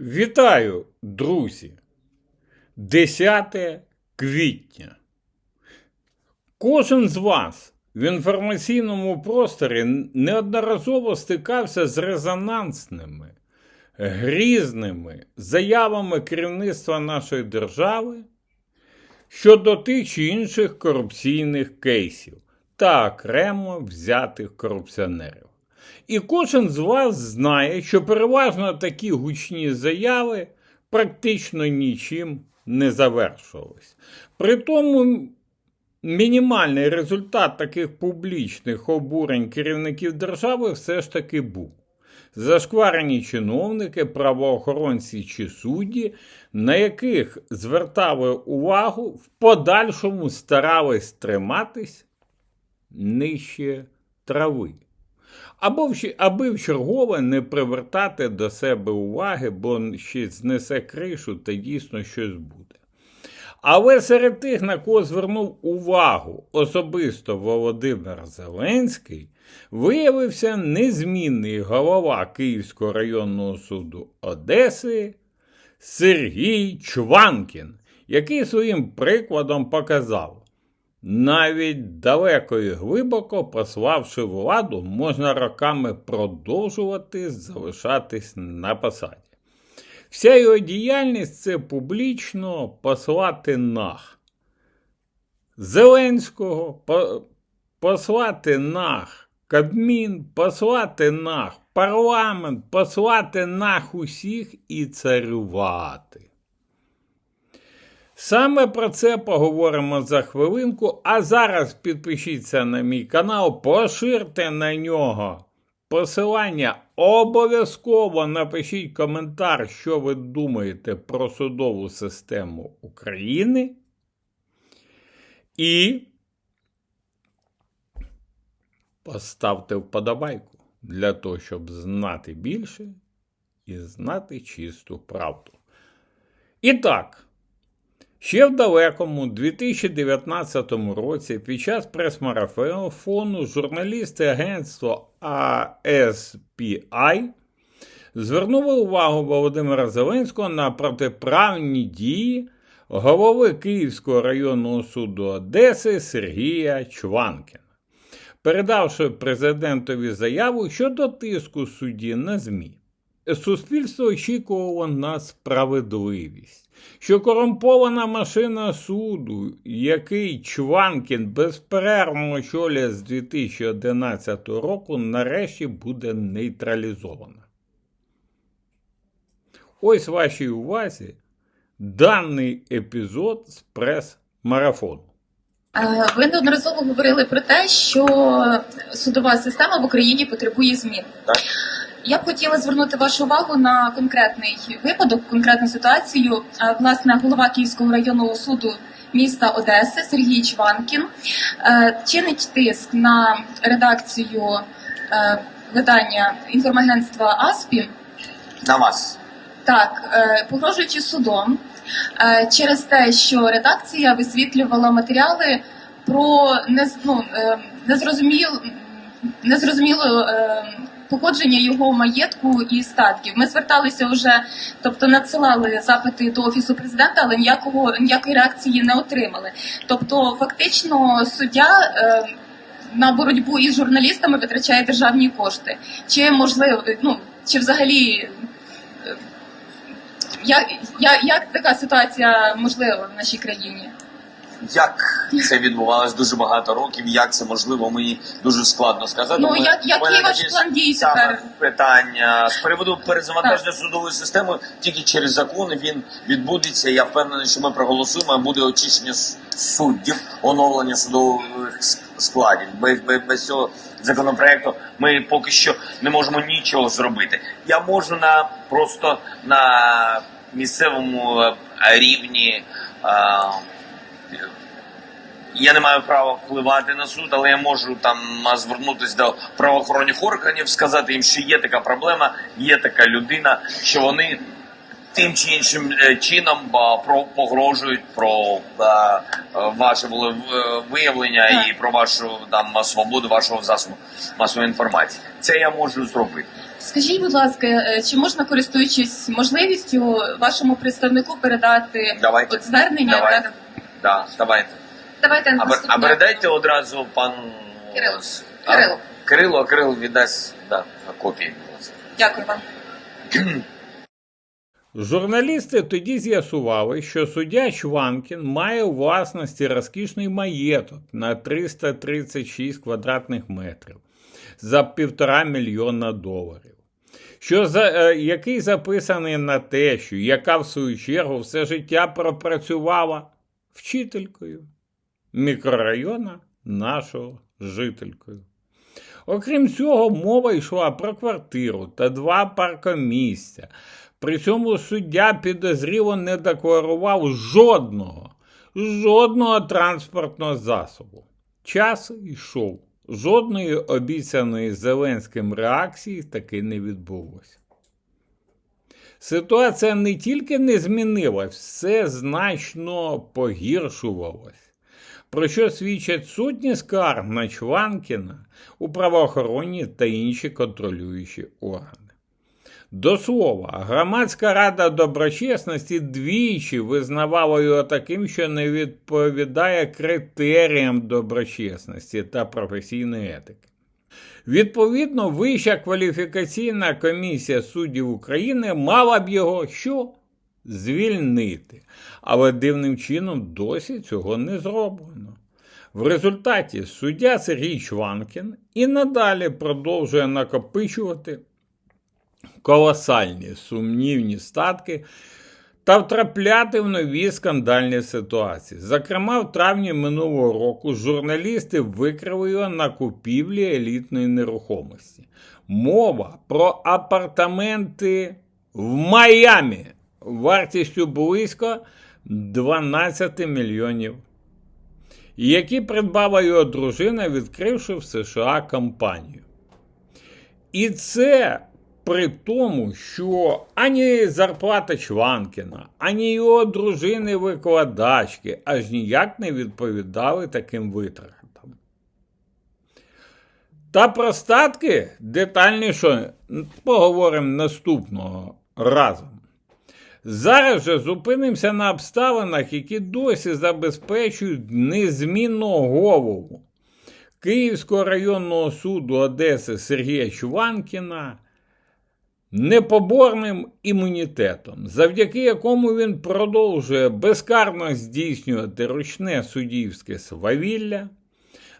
Вітаю, друзі! 10 квітня. Кожен з вас в інформаційному просторі неодноразово стикався з резонансними, грізними заявами керівництва нашої держави щодо тих чи інших корупційних кейсів та окремо взятих корупціонерів. І кожен з вас знає, що переважно такі гучні заяви практично нічим не завершувались. При тому мінімальний результат таких публічних обурень керівників держави все ж таки був. Зашкварені чиновники, правоохоронці чи судді, на яких звертали увагу, в подальшому старались триматись нижче трави. Або аби в чергове не привертати до себе уваги, бо ще знесе кришу та дійсно щось буде. Але серед тих, на кого звернув увагу особисто Володимир Зеленський, виявився незмінний голова Київського районного суду Одеси Сергій Чванкін, який своїм прикладом показав, навіть далеко і глибоко пославши владу, можна роками продовжувати залишатись на посаді. Вся його діяльність це публічно послати нах Зеленського, по- послати нах Кабмін, послати нах парламент, послати нах усіх і царювати. Саме про це поговоримо за хвилинку. А зараз підпишіться на мій канал, поширте на нього посилання. Обов'язково напишіть коментар, що ви думаєте про судову систему України. І поставте вподобайку для того, щоб знати більше і знати чисту правду. І так. Ще в далекому 2019 році під час прес-марафону журналісти агентства ASPI звернули увагу Володимира Зеленського на протиправні дії голови Київського районного суду Одеси Сергія Чванкіна, передавши президентові заяву щодо тиску судді на ЗМІ. Суспільство очікувало на справедливість, що корумпована машина суду, який Чванкін безперервно очолює з 2011 року, нарешті буде нейтралізована. Ось вашій увазі даний епізод з прес-марафону. Е, Ви неодноразово говорили про те, що судова система в Україні потребує змін. Так. Я б хотіла звернути вашу увагу на конкретний випадок, конкретну ситуацію. Власне, голова Київського районного суду міста Одеси Сергій Чванкін е, чинить тиск на редакцію е, видання інформагентства АСПІ На вас. так, е, погрожуючи судом через те, що редакція висвітлювала матеріали про нез, ну, незрозуміл, незрозуміло походження його маєтку і статків. Ми зверталися вже, тобто надсилали запити до офісу президента, але ніякого ніякої реакції не отримали. Тобто, фактично, суддя. Е, на боротьбу із журналістами витрачає державні кошти. Чи можливо, ну чи взагалі е, як, як, як така ситуація можлива в нашій країні? Як це відбувалось дуже багато років, як це можливо, мені дуже складно сказати. Ну, Ми- як- який ваш план дій тепер? питання з приводу перезавантаження судової системи тільки через закон він відбудеться. Я впевнений, що ми проголосуємо. а Буде очищення суддів, оновлення судових складів. Без, без, без цього законопроекту ми поки що не можемо нічого зробити. Я можу на просто на місцевому е, рівні. е, я не маю права впливати на суд, але я можу там звернутися до правоохоронних органів, сказати їм, що є така проблема, є така людина, що вони тим чи іншим е, чином погрожують про а, а, ваше волевиявлення Так. і про вашу там свободу вашого засобу масової інформації. Це я можу зробити. Скажіть, будь ласка, е, чи можна, користуючись можливістю, вашому представнику передати Давайте. от звернення? Давайте. Да, давайте. Давайте А, наступне. а передайте одразу пан Кирило. А? Кирило. Кирило, а Кирило віддасть да, копії. Дякую вам. Журналісти тоді з'ясували, що суддя Чванкін має у власності розкішний маєток на 336 квадратних метрів за півтора мільйона доларів, що за, е, який записаний на те, що яка в свою чергу все життя пропрацювала вчителькою мікрорайона нашого жителькою. Окрім цього, мова йшла про квартиру та два паркомісця. При цьому суддя підозріло не декларував жодного, жодного транспортного засобу. Час йшов. Жодної обіцяної Зеленським реакції таки не відбулося. Ситуація не тільки не змінилась, все значно погіршувалось про що свідчать сотні скарг на Чванкіна у правоохоронні та інші контролюючі органи. До слова, громадська рада доброчесності двічі визнавала його таким, що не відповідає критеріям доброчесності та професійної етики. Відповідно, Вища кваліфікаційна комісія суддів України мала б його що? Звільнити. Але дивним чином досі цього не зроблено. В результаті суддя Сергій Чванкін і надалі продовжує накопичувати колосальні сумнівні статки та втрапляти в нові скандальні ситуації. Зокрема, в травні минулого року журналісти викрили його на купівлі елітної нерухомості. Мова про апартаменти в Майамі вартістю близько 12 мільйонів, які придбала його дружина, відкривши в США компанію. І це при тому, що ані зарплата Чванкіна, ані його дружини-викладачки аж ніяк не відповідали таким витратам. Та про статки детальніше поговоримо наступного разу. Зараз же зупинимося на обставинах, які досі забезпечують незмінного голову Київського районного суду Одеси Сергія Чуванкіна непоборним імунітетом, завдяки якому він продовжує безкарно здійснювати ручне суддівське свавілля,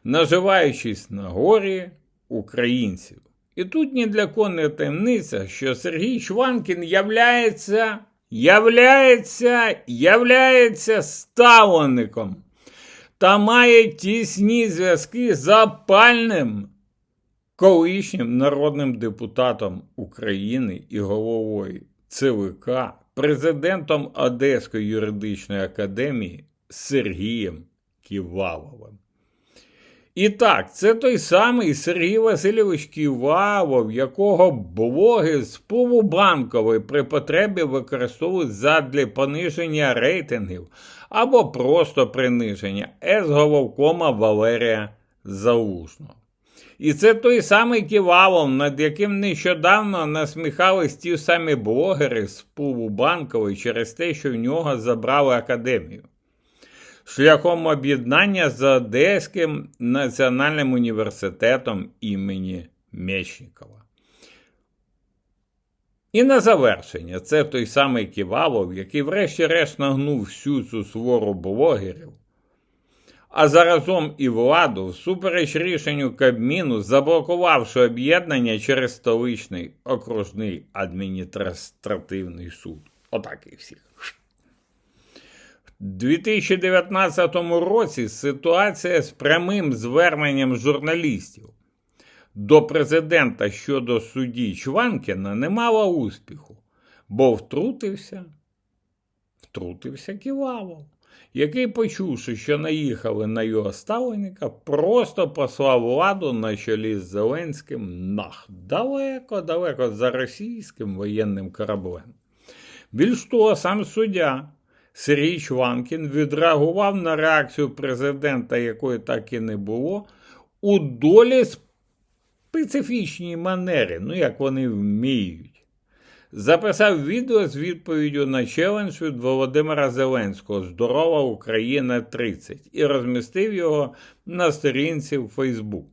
наживаючись на горі українців. І тут ні для кого не таємниця, що Сергій Чванкін являється, являється, являється ставленником та має тісні зв'язки з запальним колишнім народним депутатом України і головою ЦВК, президентом Одеської юридичної академії Сергієм Ківаловим. І так, це той самий Сергій Васильович Ківалов, якого блоги з полубанкової при потребі використовують задля пониження рейтингів або просто приниження ес-головкома Валерія Залужного. І це той самий Ківалов, над яким нещодавно насміхались ті самі блогери з полубанкової через те, що в нього забрали академію шляхом об'єднання з Одеським національним університетом імені Мєчнікова. І на завершення, це той самий Ківалов, який врешті-решт нагнув всю цю свору блогерів, а заразом і владу, всупереч рішенню Кабміну, заблокувавши об'єднання через столичний окружний адміністративний суд. Отак і всіх. У 2019 році ситуація з прямим зверненням журналістів до президента щодо судді Чванкіна не мала успіху, бо втрутився, втрутився Ківалов, який, почувши, що наїхали на його ставленника, просто послав владу на чолі з Зеленським нах далеко-далеко за російським воєнним кораблем. Більш того, сам суддя Сергій Чванкін відреагував на реакцію президента, якої так і не було, у долі специфічній манері, ну як вони вміють. Записав відео з відповіддю на челендж від Володимира Зеленського Здорова Україна 30 і розмістив його на сторінці в Фейсбук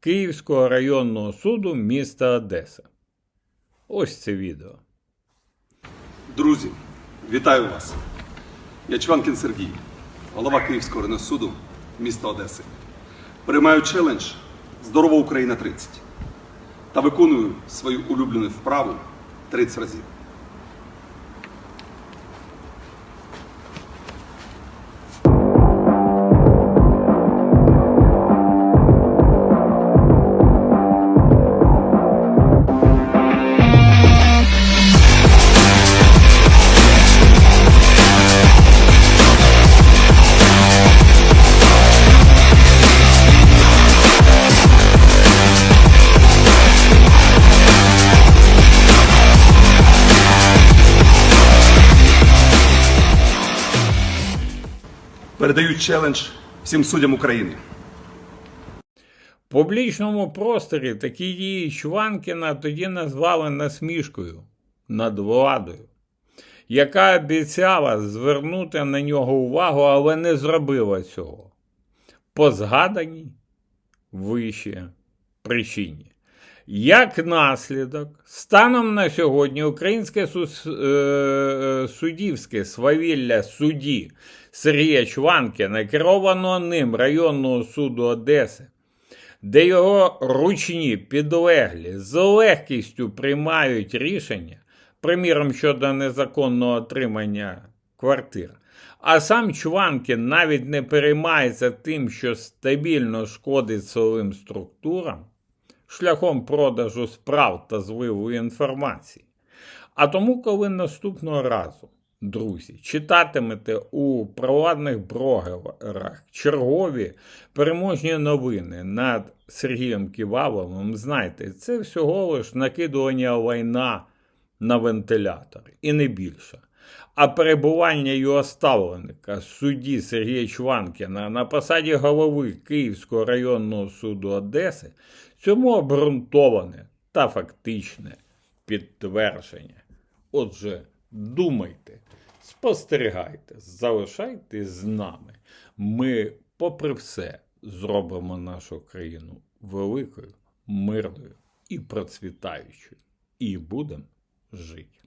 Київського районного суду міста Одеса. Ось це відео. Друзі, вітаю вас. Я Чванкін Сергій, голова Київського Ренесуду міста Одеси. Приймаю челендж Здорова Україна 30 та виконую свою улюблену вправу 30 разів. Передаю челендж всім суддям України. Публічному просторі такі дії Чванкіна тоді назвали насмішкою над владою, яка обіцяла звернути на нього увагу, але не зробила цього. По згаданій вище причині. Як наслідок, станом на сьогодні українське сус- е, суддівське свавілля судді Сергія Чванкіна, керовано ним районного суду Одеси, де його ручні підлеглі з легкістю приймають рішення, приміром щодо незаконного отримання квартир. А сам Чванкін навіть не переймається тим, що стабільно шкодить силовим структурам шляхом продажу справ та зливу інформації. А тому, коли наступного разу, друзі, читатимете у провладних блогерах чергові переможні новини над Сергієм Ківаловим, знайте, це всього лиш накидування лайна на вентилятор і не більше. А перебування його ставленика, судді Сергія Чванкіна на посаді голови Київського районного суду Одеси цьому обґрунтоване та фактичне підтвердження. Отже, думайте, спостерігайте, залишайтесь з нами. Ми, попри все, зробимо нашу країну великою, мирною і процвітаючою. І будемо жити.